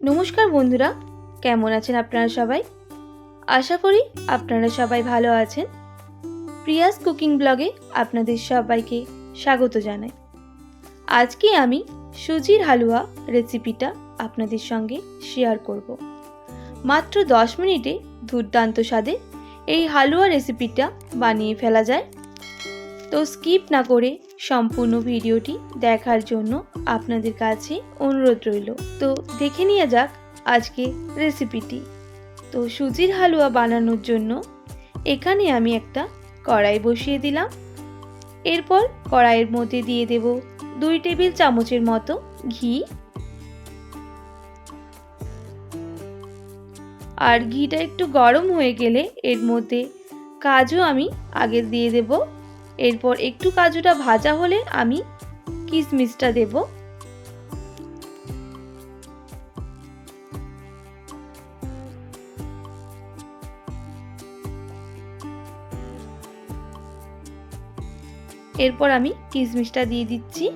নমস্কার বন্ধুরা, কেমন আছেন আপনারা সবাই? আশা করি আপনারা সবাই ভালো আছেন। প্রিয়াস কুকিং ব্লগে আপনাদের সবাইকে স্বাগত জানাই। আজকে আমি সুজির হালুয়া রেসিপিটা আপনাদের সঙ্গে শেয়ার করব। মাত্র দশ মিনিটে দুর্দান্ত স্বাদে এই হালুয়া রেসিপিটা বানিয়ে ফেলা যায়। তো স্কিপ না করে সম্পূর্ণ ভিডিওটি দেখার জন্য আপনাদের কাছে অনুরোধ রইল। তো দেখে নিয়ে যাক আজকে রেসিপিটি। তো সুজির হালুয়া বানানোর জন্য এখানে আমি একটা কড়াই বসিয়ে দিলাম। এরপর কড়াইয়ের মধ্যে দিয়ে দেব দুই টেবিল চামচের মতো ঘি। আর ঘিটা একটু গরম হয়ে গেলে এর মধ্যে কাজু আমি আগে দিয়ে দেব এরপর একটু কাজুটা ভাজা হলে আমি কিশমিশটা দেব। এরপর আমি কিশমিশটা দিয়ে দিচ্ছি।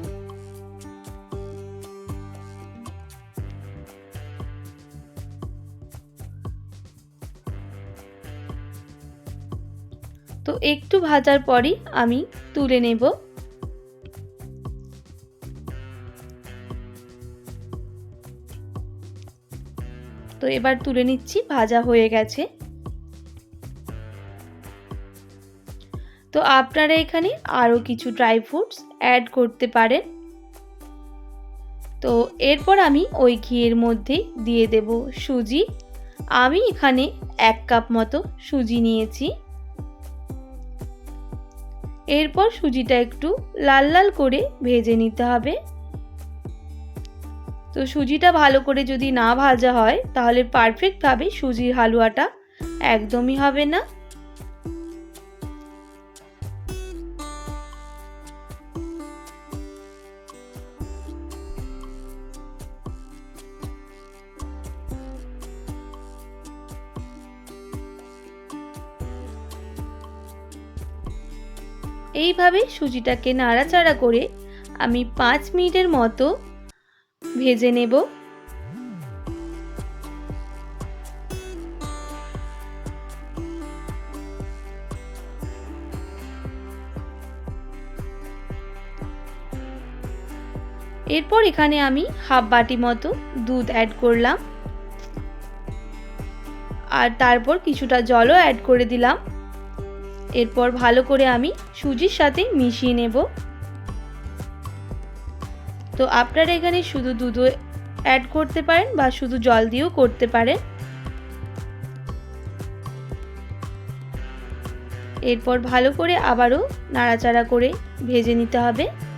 তো একটু ভাজার পরই আমি তুলে নেব। তো এবার তুলে নিচ্ছি, ভাজা হয়ে গেছে। তো আপনারা এখানে আরও কিছু ড্রাই ফ্রুটস অ্যাড করতে পারেন। তো এরপর আমি ওই ঘিয়ের মধ্যে দিয়ে দেব সুজি। আমি এখানে এক কাপ মতো সুজি নিয়েছি। এরপর সুজিটা একটু লাল লাল করে ভেজে নিতে হবে। তো সুজিটা ভালো করে যদি না ভাজা হয়, তাহলে পারফেক্টভাবে সুজির হালুয়াটা একদমই হবে না। এইভাবে সুজিটাকে নাড়াচাড়া করে আমি পাঁচ মিনিটের মতো ভেজে নেব। এরপর এখানে আমি হাফ বাটি মতো দুধ অ্যাড করলাম। আর তারপর কিছুটা জলও অ্যাড করে দিলাম। এরপর ভালো করে আমি সুজির সাথে মিশিয়ে নেব। তো আপনারা এখানে শুধু দুধও অ্যাড করতে পারেন বা শুধু জল দিয়েও করতে পারেন। এরপর ভালো করে আবারও নাড়াচাড়া করে ভেজে নিতে হবে।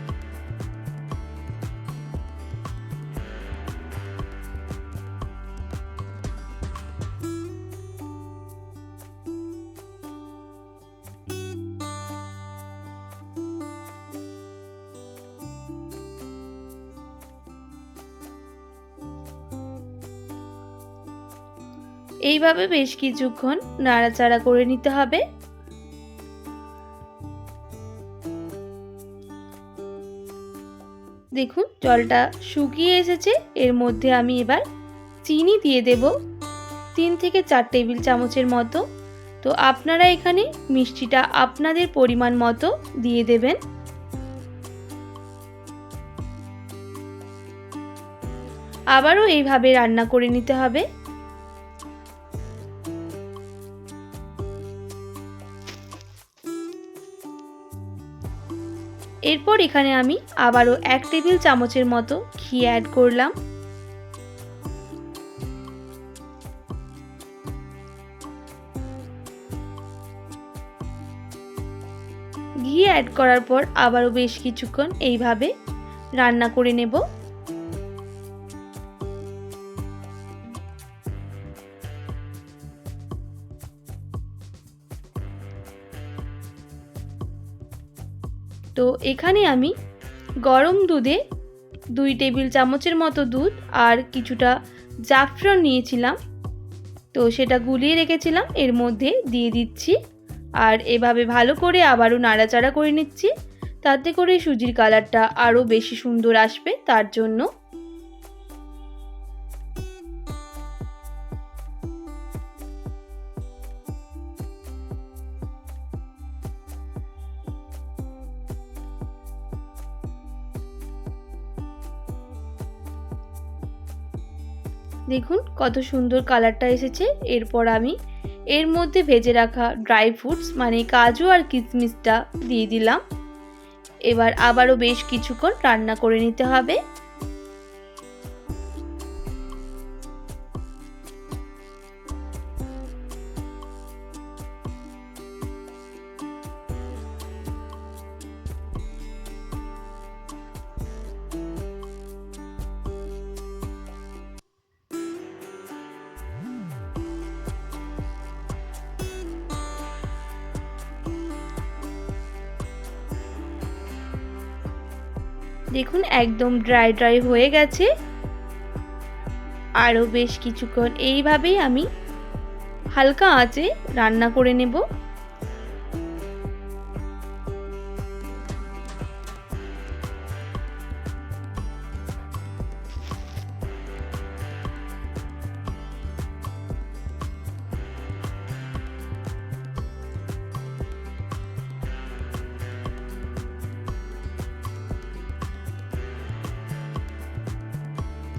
এইভাবে বেশ কিছুক্ষণ নাড়াচাড়া করে নিতে হবে। দেখুন, জলটা শুকিয়ে এসেছে। এর মধ্যে আমি এবার চিনি দিয়ে দেব। তিন থেকে চার টেবিল চামচের মতো। তো আপনারা এখানে মিষ্টিটা আপনাদের পরিমাণ মতো দিয়ে দেবেন। আবারও এইভাবে রান্না করে নিতে হবে। এরপর এখানে আমি আবারও এক টেবিল চামচের মতো ঘি অ্যাড করলাম। ঘি অ্যাড করার পর আবারও বেশ কিছুক্ষণ এইভাবে রান্না করে নেব। তো এখানে আমি গরম দুধে দুই টেবিল চামচের মতো দুধ আর কিছুটা জাফরান নিয়েছিলাম। তো সেটা গুলিয়ে রেখেছিলাম, এর মধ্যে দিয়ে দিচ্ছি আর এভাবে ভালো করে আবারও নাড়াচাড়া করে নিচ্ছি। তাতে করে সুজির কালারটা আরও বেশি সুন্দর আসবে, তার জন্য দেখুন, কত সুন্দর কালারটা এসেছে। এরপর আমি এর মধ্যে ভেজে রাখা ড্রাই ফ্রুটস মানে কাজু আর কিশমিশটা দিয়ে দিলাম। এবার আবারও বেশ কিছুক্ষণ রান্না করে নিতে হবে। দেখুন, একদম ড্রাই ড্রাই হয়ে গেছে। আরও বেশ কিছুক্ষণ এইভাবেই আমি হালকা আঁচে রান্না করে নেব।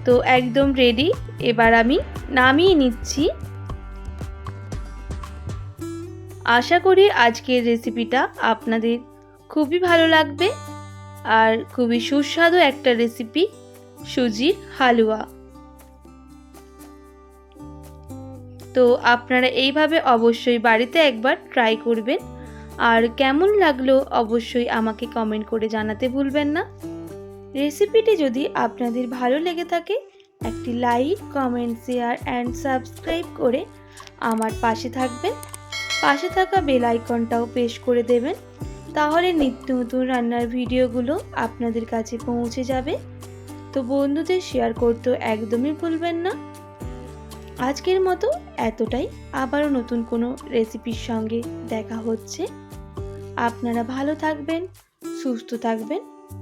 তো একদম রেডি এবার আমি নামিয়ে নিচ্ছি। আশা করি আজকের রেসিপিটা আপনাদের খুবই ভালো লাগবে আর খুবই সুস্বাদু একটা রেসিপি সুজির হালুয়া। তো আপনারা এইভাবে অবশ্যই বাড়িতে একবার ট্রাই করবেন। আর কেমন লাগল অবশ্যই আমাকে কমেন্ট করে জানাতে ভুলবেন না। রেসিপিটি যদি আপনাদের ভালো লেগে থাকে, একটি like, comment, share and subscribe করে আমার পাশে থাকবেন। পাশে থাকা বেল আইকনটাও পেশ করে দেবেন। তাহলে নিত্য নতুন রান্নার ভিডিওগুলো আপনাদের কাছে পৌঁছে যাবে। তো বন্ধুদের শেয়ার করতেও একদমই ভুলবেন না। আজকের মতো এতটাই। আবারও নতুন কোনো রেসিপির সঙ্গে দেখা হচ্ছে। আপনারা ভালো থাকবেন, সুস্থ থাকবেন।